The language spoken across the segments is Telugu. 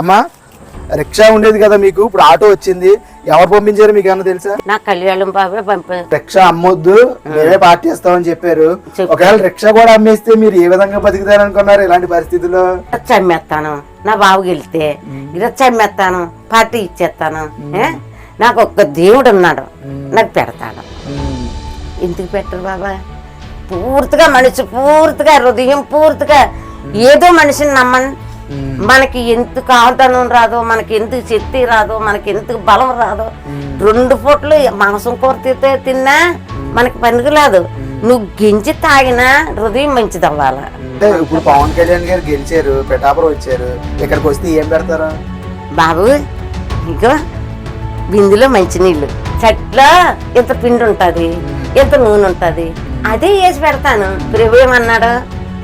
అమ్మా రిక్షా ఉండేది కదా మీకు? ఇప్పుడు ఆటో వచ్చింది. ఎవరు పంపించారు మీకు ఏమన్నా తెలుసా? నా కళ్యాణం బాబే పంప రిక్షా అమ్మొద్దు. మేమే పార్టీ ఇస్తామని చెప్పారు. చెప్పు. ఒకవేళ రిక్షా కూడా అమ్మేస్తే మీరు ఏ విధంగా బతుకుతారు అనుకున్నారు ఇలాంటి పరిస్థితుల్లో? చమ్మేస్తాను నా బాబు గెలితే ఇలా చమ్మేస్తాను పార్టీ ఇచ్చేస్తాను? నాకు ఒక్క దేవుడు ఉన్నాడు. నాకు పెడతాడు. ఎందుకు పెట్టరు బాబా? పూర్తిగా మనిషి పూర్తిగా హృదయం పూర్తిగా ఏదో మనిషిని నమ్మని. మనకి ఎందుకు ఆదనం రాదో మనకి ఎందుకు శక్తి రాదో మనకి ఎందుకు బలం రాదో. రెండు పూట్లు మాంసం కూర తితే తిన్నా మనకి పనికిరాదు నువ్వు గింజి తాగినా హృదయం మంచిది అవ్వాలి అంటే ఇప్పుడు పవన్ కళ్యాణ్ గారు గెలిచారు పిఠాపురం వచ్చారు ఇక్కడికి వస్తే ఏం పెడతారు? బాబు ఇగో బిందులో మంచినీళ్ళు. చెట్లో ఇంత పిండి ఉంటుంది ఇంత నూనె ఉంటుంది అదే వేసి పెడతాను. ప్రభు ఏమన్నాడు?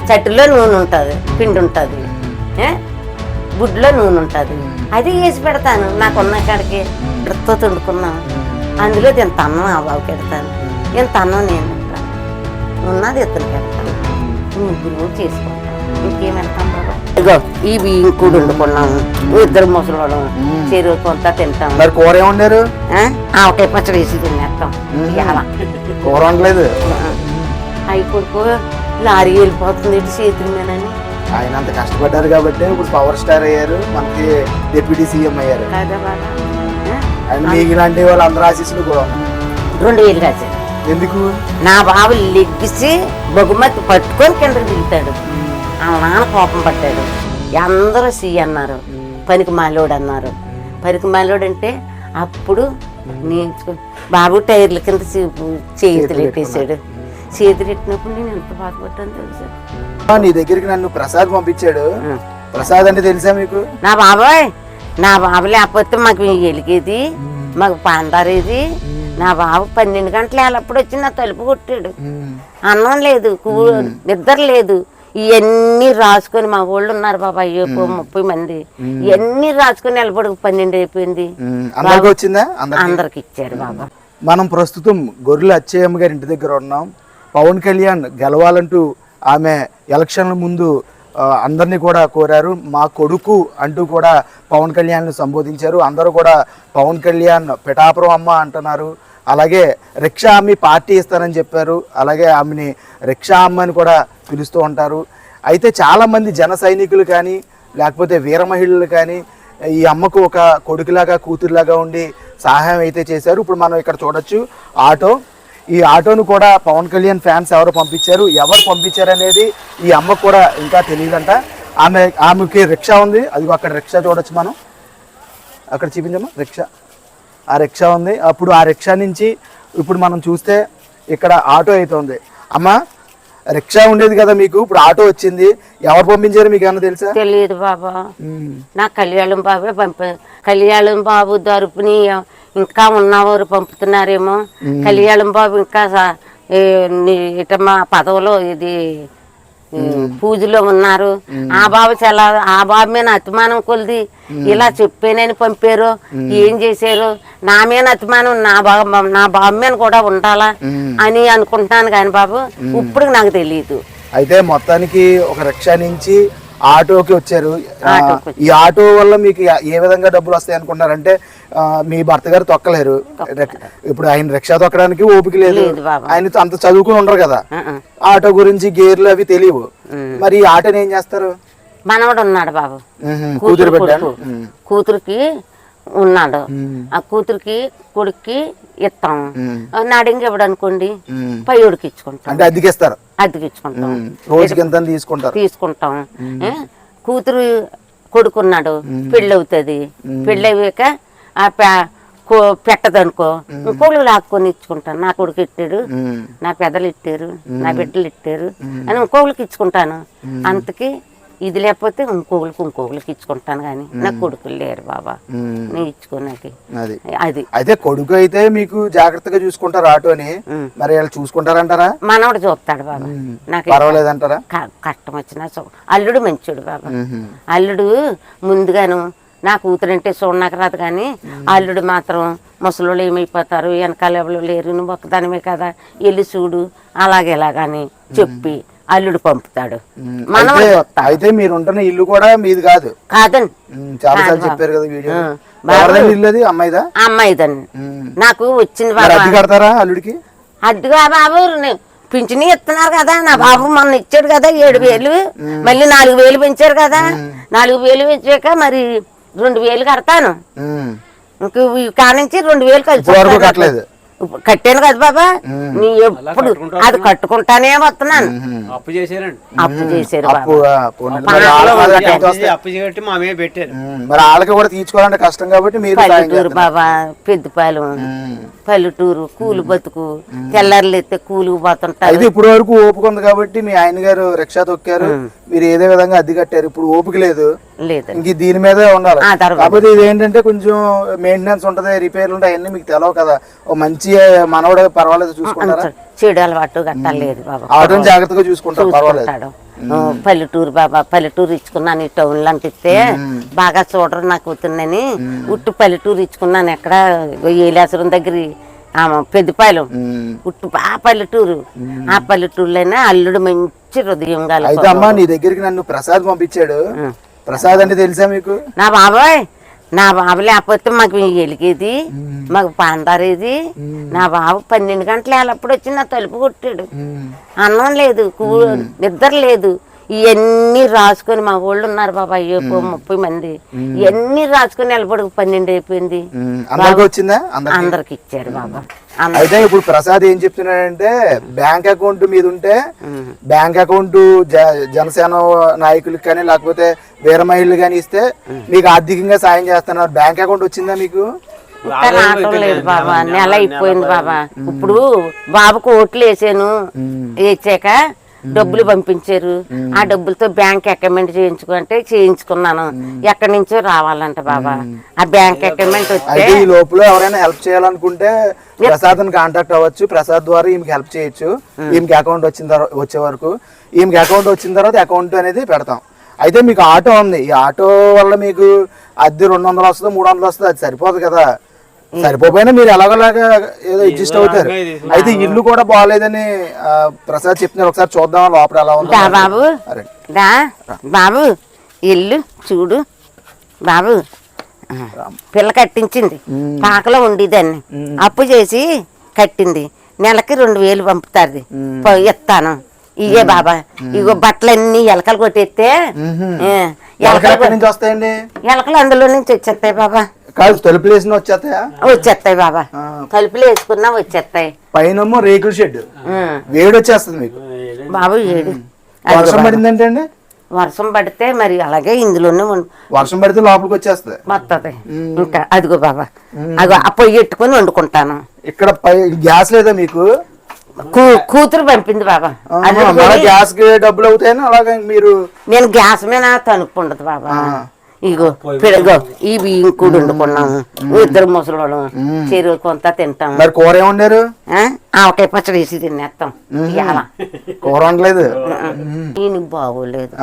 చెట్టులో నూనె ఉంటుంది పిండి ఉంటుంది? గుడ్లో నూనె ఉంటుంది. అది వేసి పెడతాను. నాకు ఉన్న కాడికి వృత్తో తుండుకున్నాను. అందులో ఇంత అన్నం ఆ బాబుకి పెడతాను. ఇంత అన్నం నేను. ఉన్నది ఇతను పెడతాను. ముగ్గురు కూడా చేసుకుంటాం ఇంకేం వెళ్తాం బాబా? ఇగో ఈ బియ్యం కూడా వండుకున్నాము ఇద్దరు ముసలోడు చెరువు కొంత తింటాం మరి కూర ఆ? ఆవకాయ పచ్చడి వేసి తినేస్తాం. ఇవాళ. కూర వండలేదు? అవి కొడుకు లారీ వెళ్ళిపోతుంది ఇటు చేతుల మీదని? ఆయన అంత కష్టపడ్డారు కాబట్టి ఇప్పుడు పవర్ స్టార్ అయ్యారు. మనకి డిప్యూటీ సీఎం అయ్యారు? అండ్ మీకు ఇలాంటి వాళ్ళు అందరూ ఆశీస్సులు కూడా. రెండు వేలు కాదు ఎందుకు? నా బాబు లెగ్గిసి బహుమతి పట్టుకొని కిందకి దిగుతాడు. ఆ నాన్న కోపం పట్టాడు. అందరూ సి అన్నారు. పనికి మాలోడు అన్నారు. పనికి మాలోడు అంటే అప్పుడు నేర్చుకో బాబు టైర్ల కింద చేతులు పెట్టేశాడు. చేతులు పెట్టినప్పుడు నేను ఎంత బాధపడ్డాను తెలుసా? నీ దగ్గరికి నన్ను ప్రసాద్ పంపించాడు. ప్రసాద్ అంటే తెలుసా మీకు? నా బాబాయ్ నా బాబు లేకపోతే మాకు వెలిగేది మాకు పందారేది నా బాబు పన్నెండు గంటలు వెళ్ళప్పుడు వచ్చి నా తలుపు కొట్టాడు. అన్నం లేదు నిద్ర లేదు. ఇవన్నీ రాసుకొని మా ఊళ్ళు ఉన్నారు బాబా అయ్యో ముప్పై మంది. ఇవన్నీ రాసుకొని నిలబడి పన్నెండు అయిపోయింది. వచ్చిందా? అందరికి? అందరికి ఇచ్చారు బాబా. మనం ప్రస్తుతం గొర్రెల అచ్చయ్యమ్మ గారి ఇంటి దగ్గర ఉన్నాం. పవన్ కళ్యాణ్ గెలవాలంటూ ఆమె ఎలక్షన్ల ముందు అందరినీ కూడా కోరారు. మా కొడుకు అంటూ కూడా పవన్ కళ్యాణ్ని సంబోధించారు. అందరూ కూడా పవన్ కళ్యాణ్ పిఠాపురం అమ్మ అంటున్నారు. అలాగే రిక్షా అమ్మి పార్టీ ఇస్తానని చెప్పారు. అలాగే ఆమెని రిక్షా అమ్మ అని కూడా పిలుస్తూ ఉంటారు. అయితే చాలామంది జన సైనికులు కానీ లేకపోతే వీర మహిళలు కానీ ఈ అమ్మకు ఒక కొడుకులాగా కూతురులాగా ఉండి సహాయం అయితే చేశారు. ఇప్పుడు మనం ఇక్కడ చూడొచ్చు. ఆటో ఈ ఆటోను కూడా పవన్ కళ్యాణ్ ఫ్యాన్స్ ఎవరు పంపించారు ఎవరు పంపించారు అనేది ఈ అమ్మకు కూడా ఇంకా తెలియదంట. ఆమె ఆమెకి రిక్షా ఉంది. అది అక్కడ రిక్షా చూడొచ్చు మనం. అక్కడ చూపించమ్మా రిక్షా. ఆ రిక్షా ఉంది. అప్పుడు ఆ రిక్షా నుంచి ఇప్పుడు మనం చూస్తే ఇక్కడ ఆటో అయితే ఉంది. అమ్మ రిక్షా ఉండేది కదా మీకు? ఇప్పుడు ఆటో వచ్చింది. ఎవరు పంపించారు మీకు ఏమన్నా తెలుసా? తెలియదు బాబా. నా కళ్యాణం బాబే పంప కళ్యాణం బాబు తరపుని ఇంకా ఉన్నవారు పంపుతున్నారేమో. కళ్యాణం బాబు ఇంకా ఇట మా పదవిలో ఇది పూజలో ఉన్నారు. ఆ బాబు చాలా ఆ బాబు మీద అతిమానం కొలిది. ఇలా చెప్పానని పంపారు. ఏం చేశారు? నా మీద అతిమానం నా బాబు నా బాబు మీద కూడా ఉండాలా అని అనుకుంటున్నాను కానీ బాబు ఇప్పుడు నాకు తెలియదు అయితే మొత్తానికి ఒక రిక్షా నుంచి ఆటోకి వచ్చారు. ఈ ఆటో వల్ల మీకు ఏ- విధంగా డబ్బులు వస్తాయి అనుకున్నారంటే మీ భర్త గారు తొక్కలేరు. ఇప్పుడు ఆయన రిక్షా తొక్కడానికి ఓపిక లేదు. ఆయన అంత చదువుకుని ఉండరు కదా. ఆటో గురించి గేర్లు అవి తెలియవు. మరి ఈ ఆటోని ఏం చేస్తారు? మనవడు ఉన్నాడు బాబు కూతురు. కూతురికి ఉన్నాడు. ఆ కూతురికి కొడుక్కి ఇస్తాం నాడింగ్ ఇవ్వడు అనుకోండి? పైయోడికి ఇచ్చుకుంటాం. అంటే అద్దెకిస్తారు. అద్దెకి ఇచ్చుకుంటాం రోజుకి ఎంత అని తీసుకుంటారు. తీసుకుంటాం. ఏ? కూతురు కొడుకున్నాడు. పెళ్ళి అవుతుంది పెళ్ళి అయ్యాక ఆ పెట్టదనుకో ఇంకోళ్ళు లాక్కొని ఇచ్చుకుంటాను. నా కొడుకు ఇట్టాడు. నా పెదలు ఇట్టారు. నా బిడ్డలు ఇట్టారు. అని ఇంకోళ్ళకి ఇచ్చుకుంటాను. అంతకి ఇది లేకపోతే ఇంకోళ్ళకి ఇంకోళ్ళకి ఇచ్చుకుంటాను కానీ నా కొడుకులు లేరు బాబా. నేను ఇచ్చుకోనాకి అది. అది. అయితే కొడుకు అయితే మీకు జాగ్రత్తగా చూసుకుంటారు ఆటోని మరి వాళ్ళు చూసుకుంటారంటారా? మనవడు చూస్తాడు బాబా. నాకు పర్వాలేదంటారా? కష్టం వచ్చినా అల్లుడు మంచోడు బాబా. అల్లుడు ముందుగాను నా కూతురంటే చూడనకు రాదు కానీ అల్లుడు మాత్రం ముసలోళ్ళు ఏమైపోతారు వెనకాల ఎవరు లేరు నువ్వు ఒక్కదానివే కదా. వెళ్ళి చూడు అలాగే ఇలాగని చెప్పి అల్లుడు పంపుతాడు. మనం అయితే మీరు ఉంటున్న ఇల్లు కూడా మీది కాదు. కాదండి. చాలా సార్లు చెప్పారు కదా వీడియో. ఇల్లు అది? అమ్మాయిదా? అమ్మాయిదండి. నాకు వచ్చింది బాబా. కడతారా అల్లుడికి? అడ్డుగా బాబు పింఛని ఇస్తున్నారు కదా. నా బాబు మొన్న ఇచ్చాడు కదా ఏడు వేలు. మళ్ళీ నాలుగు వేలు పెంచారు కదా. నాలుగు వేలు పెంచాక మరి రెండు వేలు కడతాను. ఇంక కానించి రెండు వేలు కలిసి కట్టాను కదా బాబా? నీ ఎప్పుడు అది కట్టుకుంటానే వస్తున్నాను. అప్పు చేశారండి. అప్పు చేశారు అప్పు. మరి? చేసి- మా మీద పెట్టారు. వాళ్ళకి కూడా తీర్చుకోవాలంటే కష్టం కాబట్టి మీరు పల్లెటూరు. బాబా పెద్దపాలెం. పల్లెటూరు కూలి బతుకు తెల్లారులు ఎత్తే కూలికి పోతుంటారు. అయితే ఇప్పుడు వరకు ఓపిక ఉంది కాబట్టి మీ ఆయన గారు రిక్షా తొక్కారు. మీరు ఏదే విధంగా అద్దె కట్టారు. ఇప్పుడు ఓపిక లేదు. లేదండి ఇంక దీని మీదే ఉండాలి. కాకపోతే ఇది ఏంటంటే కొంచెం మెయింటెనెన్స్ ఉంటది రిపేర్లు ఉంటాయి అన్ని మీకు తెలవు కదా. ఓ మంచి మనవడు పర్వాలేదు చూసుకుంటారా? చెడు అలవాటు గట్టా లేదు బాబా. జాగ్రత్తగా చూసుకుంటారు పర్వాలేదు. ఆ, పల్లెటూరు బాబా పల్లెటూరు ఇచ్చుకున్నాను ఈ టౌన్లో అనిపిస్తే బాగా చూడరు నాకు అవుతుందని ఉట్టు పల్లెటూరు ఇచ్చుకున్నాను ఎక్కడ ఏలేశ్వరం దగ్గర ఉమ్. ఉట్టు బా పల్లెటూరు. ఆ పల్లెటూరులోనే అల్లుడు మంచి హృదయం గల అయితే అమ్మా నీ దగ్గరికి నన్ను ప్రసాద్ పంపించాడు. ప్రసాద్ అంటే తెలుసా మీకు? నా బాబాయ్ నా బాబు లేకపోతే మాకు ఎలిగేది మాకు పాందారేది. నా బాబు పన్నెండు గంటలు వెళ్ళప్పుడు వచ్చి నా తలుపు కొట్టాడు. అన్నం లేదు నిద్ర లేదు. ఇవన్నీ రాసుకొని మా ఊళ్ళు ఉన్నారు బాబా అయ్యో ముప్పై మంది. ఇవన్నీ రాసుకొని నిలబడి పన్నెండు అయిపోయింది. అందరికీ వచ్చిందా? అందరికి? అందరికి ఇచ్చారు బాబా. అయితే ఇప్పుడు ప్రసాద్ ఏం చెప్తున్నాడంటే బ్యాంక్ అకౌంట్ మీద ఉంటే బ్యాంక్ అకౌంట్ జ- జనసేన నాయకులకు కానీ లేకపోతే వేరే మహిళలు కానీ ఇస్తే మీకు ఆర్థికంగా సాయం చేస్తున్నారు. బ్యాంక్ అకౌంట్ వచ్చిందా మీకు? రావటం లేదు బాబా. నెల అయిపోయింది బాబా. ఇప్పుడు బాబుకు ఓట్లు వేసాను. వేసాక డబ్బులు పంపించారు. ఆ డబ్బులతో బ్యాంక్ అకౌంట్ చేయించుకుంటే చేయించుకున్నాను. ఎక్కడి నుంచో రావాలంట బాబా. ఆ బ్యాంక్ అకౌంట్ వస్తే అయితే ఈ లోపల ఎవరైనా హెల్ప్ చేయాలనుకుంటే ప్రసాద్ కాంటాక్ట్ అవ్వచ్చు. ప్రసాద్ ద్వారా ఈమెకి హెల్ప్ చేయొచ్చు. ఈమెకి అకౌంట్ వచ్చిన తర్వాత వచ్చే వరకు. ఈమెకి అకౌంట్ వచ్చిన తర్వాత అకౌంట్ అనేది పెడతాం. అయితే మీకు ఆటో ఉంది. ఈ ఆటో వల్ల మీకు అద్దె రెండు వందలు వస్తుందో మూడు వందలు వస్తుందో అది సరిపోదు కదా. సరిపోయినా మీరు ఎలాగోలాగా ఏదో అడ్జస్ట్ అవుతారు. అయితే ఇల్లు కూడా బాగాలేదని ప్రసాద్ చెప్తున్నారు. ఒకసారి చూద్దాం లోపల ఎలా ఉందో. బాబు. అరే. దా. బాబు ఇల్లు చూడు. బాబు పిల్ల కట్టించింది. పాకలో ఉండేదాన్ని. అప్పు చేసి కట్టింది. నెలకి రెండు వేలు పంపుతారు ఇస్తాను. ఇయే బాబా. ఇగో బట్టలన్నీ ఎలకలు కొట్టేస్తే ఎలకలు ఎలకలు అందులో నుంచి వచ్చేస్తాయి బాబా. కాదు తలుపులు వేసిన వచ్చేస్తాయా? వచ్చేస్తాయి బాబా. తలుపులు వేసుకున్నా వచ్చేస్తాయి. పైనమో రేకుల షెడ్. వేడి వచ్చేస్తుంది మీకు. బాబు ఏడు. వర్షం పడిందంటే అండి? వర్షం పడితే మరి అలాగే ఇందులోనే వర్షం పడితే లోపలికి వచ్చేస్తుంది. వస్తుంది ఇంకా అదిగో బాబా. అగో ఆ పొయ్యి ఎట్టుకొని వండుకుంటాను. ఇక్కడ పై గ్యాస్ లేదా మీకు? కూతురు పంపింది బాబా. గ్యాస్ డబ్బులు అవుతాయని అలాగే మీరు నేను గ్యాస్ మీద తణుకు ఉండదు బాబా. ఇగో పిడగో ఈ బియ్యం కూడా వండుకున్నాము ఇద్దరు ముసలోళ్ళు. చెరువు కొంత తింటాము మరి కూర ఏమన్నారు ఆ? ఆవకాయ పచ్చడి వేసి తినేస్తాం. ఇవాళ. కూర వండలేదు? ఈయన బాగోలేదు.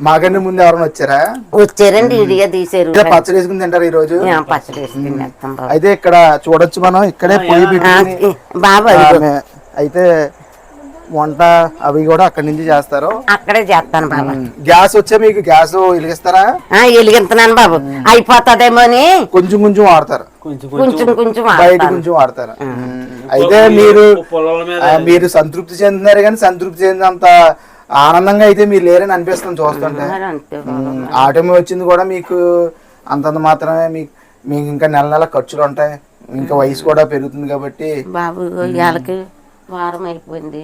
మాకంటే ముందు ఎవరైనా వచ్చారా? వచ్చారండి ఇడిగా తీసారు పచ్చడి వేసుకుని తింటారు ఈ రోజు పచ్చడి వేసి తినేస్తాం అయితే ఇక్కడ చూడొచ్చు మనం ఇక్కడే ఈ- బాబా అయితే వంట అవి కూడా అక్కడి నుంచి చేస్తారు? అక్కడే చేస్తాను బాబా. గ్యాస్ వచ్చే మీకు గ్యాస్ వెలిగిస్తారా? ఆ, వెలిగింతున్నాను బాబు. అయిపోతుందేమో అని కొంచెం కొంచెం వాడతారు. కొంచెం కొంచెం కొంచెం బయట. కొంచెం వాడతారు. అయితే మీరు మీరు సంతృప్తి చెందుతున్నారు కానీ సంతృప్తి చెందినంత ఆనందంగా అయితే మీరు లేరని అనిపిస్తుంది చూస్తుంటే. ఆటమి వచ్చింది కూడా మీకు అంతంత మాత్రమే మీకు మీకు ఇంకా నెల నెల ఖర్చులు ఉంటాయి. ఇంకా వయసు కూడా పెరుగుతుంది కాబట్టి బాబు ఇవాళకి వారం అయిపోయింది?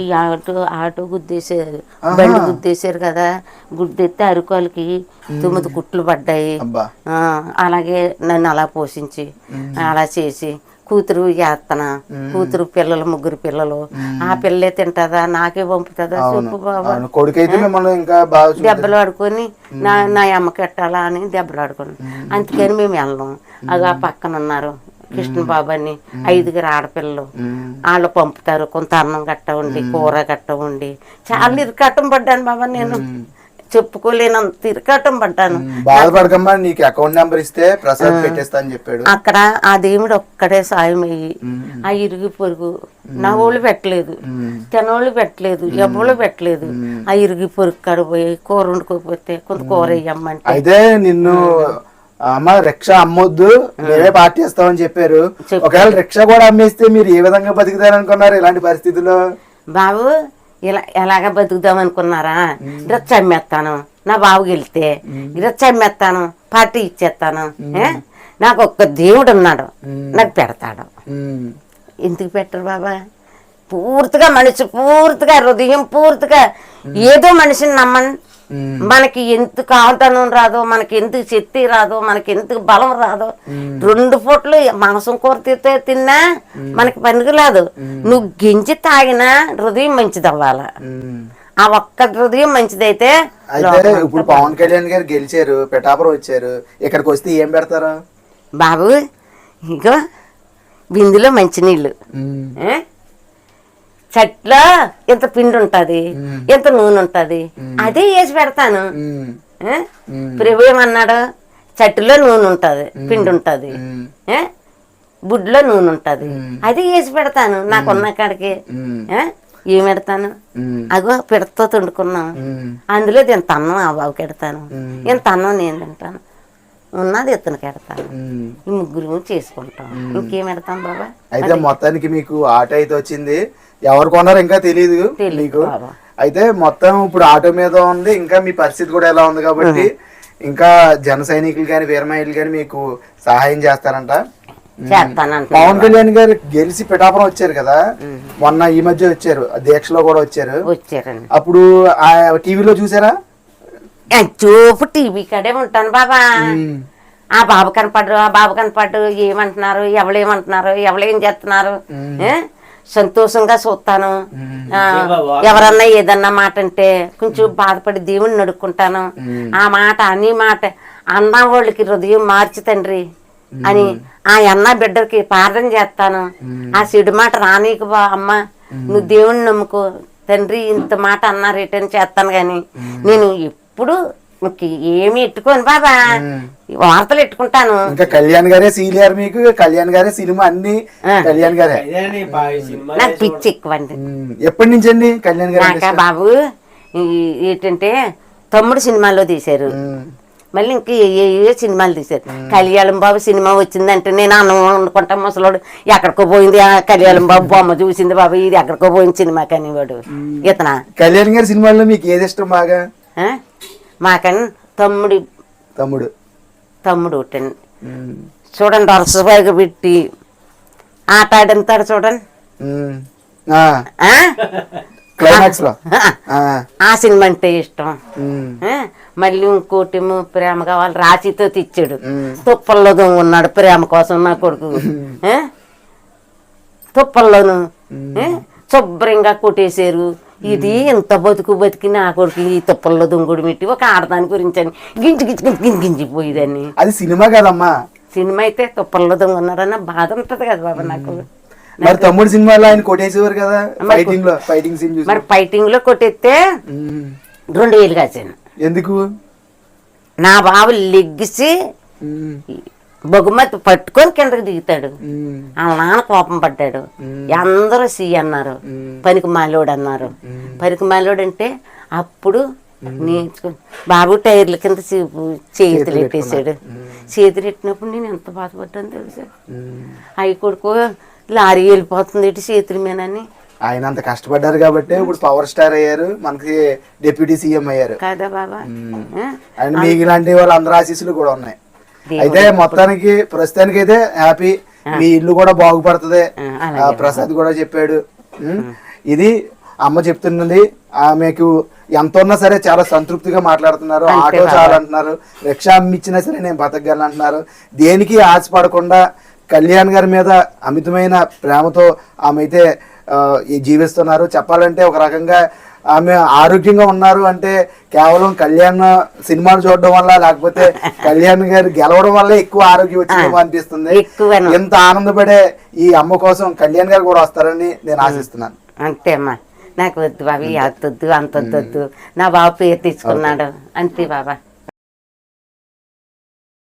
ఈ- ఆటో ఆటో గుద్దేశారు. బండి గుద్దేశారు కదా. గుద్దెత్తే అరుకోలకి తొమ్మిది కుట్లు పడ్డాయి. అలాగే నన్ను అలా పోషించి అలా చేసి కూతురు చేస్తానా కూతురు పిల్లలు ముగ్గురు పిల్లలు ఆ పిల్లలే తింటదా? నాకే పంపుతుందా? చెప్పు బాబా. దెబ్బలు ఆడుకొని నా నా అమ్మకి ఎట్టాలా అని దెబ్బలు ఆడుకొని అందుకని మేము వెళ్ళాం. అది ఆ పక్కన ఉన్నారు. కృష్ణ బాబు అని ఐదుగురు ఆడపిల్లలు. వాళ్ళు పంపుతారు కొంత అన్నం గట్ట ఉండి కూర గట్ట ఉండి. చాలా ఇరుకట్టం పడ్డాను బాబా నేను. చెప్పుకోలేనంత తిరగటం పడ్డాను. బాధపడకమ్మా నీకు అకౌంట్ నెంబర్ ఇస్తే ప్రసాద్ పెట్టేస్తా అని చెప్పాడు. అక్కడ ఆ దేవుడు ఒక్కడే సాయం అయ్యి ఆ ఇరుగు పొరుగు నా వాళ్ళు పెట్టలేదు. తినోళ్ళు పెట్టలేదు ఎవరు పెట్టలేదు. ఆ ఇరుగు పొరుగు కడిపోయి కూర వండుకోకపోతే కొంత కూర వేయమ్మంటే అయితే నిన్ను అమ్మ రిక్షా అమ్మొద్దు. మేమే పార్టీ ఇస్తామని చెప్పారు. ఒకవేళ రిక్షా కూడా అమ్మేస్తే మీరు ఏ విధంగా బతుకుతారు అనుకున్నారు ఇలాంటి పరిస్థితుల్లో? బాబు ఇలా ఎలాగ బతుకుదాం అనుకున్నారా డ్రెస్ అమ్మేస్తాను. నా బాబుకి వెళ్తే డ్రెస్ అమ్మేస్తాను. పార్టీ ఇచ్చేస్తాను? నాకు ఒక్క దేవుడు ఉన్నాడు. నాకు పెడతాడు. ఎందుకు పెట్టరు బాబా? పూర్తిగా మనిషి పూర్తిగా హృదయం పూర్తిగా ఏదో మనిషిని నమ్మండి ఉమ్, మనకి ఎందుకు ఆటనం రాదో మనకి ఎందుకు శక్తి రాదో మనకి ఎందుకు బలం రాదో రెండు పూట్లు మాంసం కూర తితే తిన్నా మనకి పనికిరాదు నువ్వు గింజి తాగినా హృదయం మంచిది అవ్వాల. ఆ ఒక్క హృదయం మంచిదైతే అయితే ఇప్పుడు పవన్ కళ్యాణ్ గారు గెలిచారు పిఠాపురం వచ్చారు. ఇక్కడికి వస్తే ఏం పెడతారు? బాబు ఇగో బిందులో మంచినీళ్ళు? చెట్లో ఇంత పిండి ఉంటది ఇంత నూనె ఉంటది అదే వేసి పెడతాను? ప్రభు ఏమన్నాడు? చట్టులో నూనె ఉంటది పిండి ఉంటది? బుడ్లో నూనె ఉంటది అది వేసి పెడతాను నాకున్న కాడికి. ఏ? పెడతాను? అగో పిడతో తిండుకున్నాం అందులో ఇంత అన్నం ఆ బాబుకి ఎడతాను ఇంత అన్నం నేను తింటాను. ఉన్నది ఇతనికి ఎడతాను ఉమ్. ఈ ముగ్గురు చేసుకుంటాం. ఇంకేం పెడతాం బాబా? అయితే మొత్తానికి మీకు ఆటో అయితే వచ్చింది. ఎవరు కొన్నారో ఇంకా తెలియదు బాబా. అయితే మొత్తం ఇప్పుడు ఆటో మీద ఉంది ఇంకా మీ పరిస్థితి కూడా ఎలా ఉంది కాబట్టి ఇంకా జన సైనికులు కానీ వీరమహిళలు కానీ మీకు సహాయం చేస్తారంట. పవన్ కళ్యాణ్ గారు గెలిచి పిఠాపురం వచ్చారు కదా. మొన్న ఈ మధ్య వచ్చారు దీక్షలో కూడా వచ్చారు. అప్పుడు ఆ టీవీలో చూసారా? చూపు టీవీ కాడే ఉంటాను బాబా. ఆ బాబు కనపడ్డు ఆ బాబు కనపడ్డు ఏమంటున్నారు ఎవలేమంటున్నారు ఎవలేం చేస్తున్నారు? ఏ? సంతోషంగా చూస్తాను. ఎవరన్నా ఏదన్నా మాట అంటే కొంచెం బాధపడి దేవుణ్ణి నడుక్కుంటాను ఆ మాట అని మాట అన్న వాళ్ళకి హృదయం మార్చి తండ్రి అని ఆ అన్న బిడ్డకి ప్రార్థన చేస్తాను. ఆ చెడు మాట రానీకు బా అమ్మ నువ్వు దేవుణ్ణి నమ్ముకో. తండ్రి ఇంత మాట అన్నా రిటర్న్ చేస్తాను గాని నేను ఎప్పుడు ఇంక ఏమి ఎట్టుకోను బాబా. వార్తలు ఎట్టుకుంటాను. ఇంకా కళ్యాణ్ గారే సీనియర్ మీకు కళ్యాణ్ గారే సినిమా అన్ని కళ్యాణ్ గారే. నాకు పిచ్చి ఎక్కువ అండి ఎప్పటి నుంచి అండి కళ్యాణ్ గారు బాబు ఏంటంటే తమ్ముడు సినిమాలో తీశారు. మళ్ళీ ఇంక ఏ ఏ సినిమాలు తీశారు? కళ్యాణం బాబు సినిమా వచ్చిందంటే నేను అన్నం వండుకుంటా ముసలోడు. ఎక్కడికో పోయింది ఆ కళ్యాణం బాబు బొమ్మ చూసింది బాబు ఇది ఎక్కడికో పోయింది సినిమా కానీ వాడు ఇతనా కళ్యాణ్ గారి సినిమాల్లో మీకు ఏది ఇష్టం బాగా? మాకని తమ్ముడి తమ్ముడు. తమ్ముడు ఒకటండి చూడండి వరుసగా పెట్టి ఆట ఆడంతాడు చూడండి. ఆ, సినిమా అంటే ఇష్టం? మళ్ళీ ఇంకోటేమో ప్రేమ కావాలి రాశితో తెచ్చాడు. తుప్పల్లో ఉన్నాడు ప్రేమ కోసం నా కొడుకు? తుప్పల్లోను? శుభ్రంగా కొట్టేశారు. ఇది ఎంత బతుకు బతికి నా కొడుకు ఈ తుప్పల్లో దొంగుడు పెట్టి ఒక ఆడదాని గురించి అని గింజి గింజి గింజి గింజి గింజిపోయేదాన్ని అది సినిమా కదమ్మా? సినిమా అయితే తుప్పల్లో దొంగ ఉన్నాడన్న బాధ ఉంటది కదా బాబా నాకు. మరి తమ్ముడు సినిమాలో ఆయన కొట్టేసేవారు కదా? ఫైటింగ్లో ఫైటింగ్ సీన్ మరి ఫైటింగ్లో కొట్టేస్తే రెండు వేలు కాసాను ఎందుకు? నా బాబు లెగ్గిసి బహుమతి పట్టుకొని కిందకి దిగుతాడు. వాళ్ళ నాన్న కోపం పడ్డాడు. అందరూ సి అన్నారు. పనికి మాలోడు అన్నారు. పనికి మాలోడు అంటే అప్పుడు నేర్చుకు బాబు టైర్ల కింద చేతులు పెట్టేశాడు. చేతులు పెట్టినప్పుడు నేను ఎంత బాధపడ్డాను తెలుసా. అవి కొడుకు లారీ వెళ్ళిపోతుంది ఇటు చేతుల మీదని? ఆయన అంత కష్టపడ్డారు కాబట్టి ఇప్పుడు పవర్ స్టార్ అయ్యారు. మనకి డిప్యూటీ సీఎం అయ్యారు. కాదా బాబా? అండ్ మీకు ఇలాంటి వాళ్ళు అందరూ ఆశీస్సులు కూడా ఉన్నాయి. అయితే మొత్తానికి ప్రస్తుతానికి అయితే హ్యాపీ మీ ఇల్లు కూడా బాగుపడుతుంది. ప్రసాద్ కూడా చెప్పాడు. ఇది అమ్మ చెప్తున్నది. ఆమెకు ఎంత ఉన్నా సరే చాలా సంతృప్తిగా మాట్లాడుతున్నారు. ఆటో చాలా అంటున్నారు రిక్షా అమ్మిచ్చినా సరే నేను బతకగలను అంటున్నారు దేనికి ఆశపడకుండా కళ్యాణ్ గారి మీద అమితమైన ప్రేమతో ఆమె అయితే జీవిస్తున్నారు. చెప్పాలంటే ఒక రకంగా ఆమె ఆరోగ్యంగా ఉన్నారు అంటే కేవలం కళ్యాణ్ సినిమాలు చూడడం వల్ల లేకపోతే కళ్యాణ్ గారు గెలవడం వల్ల ఎక్కువ ఆరోగ్యం వచ్చిందేమో అనిపిస్తుంది. ఎంత ఆనందపడే ఈ అమ్మ కోసం కళ్యాణ్ గారు కూడా వస్తారని నేను ఆశిస్తున్నాను. అంతే అమ్మా. నాకు వద్దు బాబా అంత. వద్దు నా బాబు పేరు తెచ్చుకున్నాడు అంతే బాబా.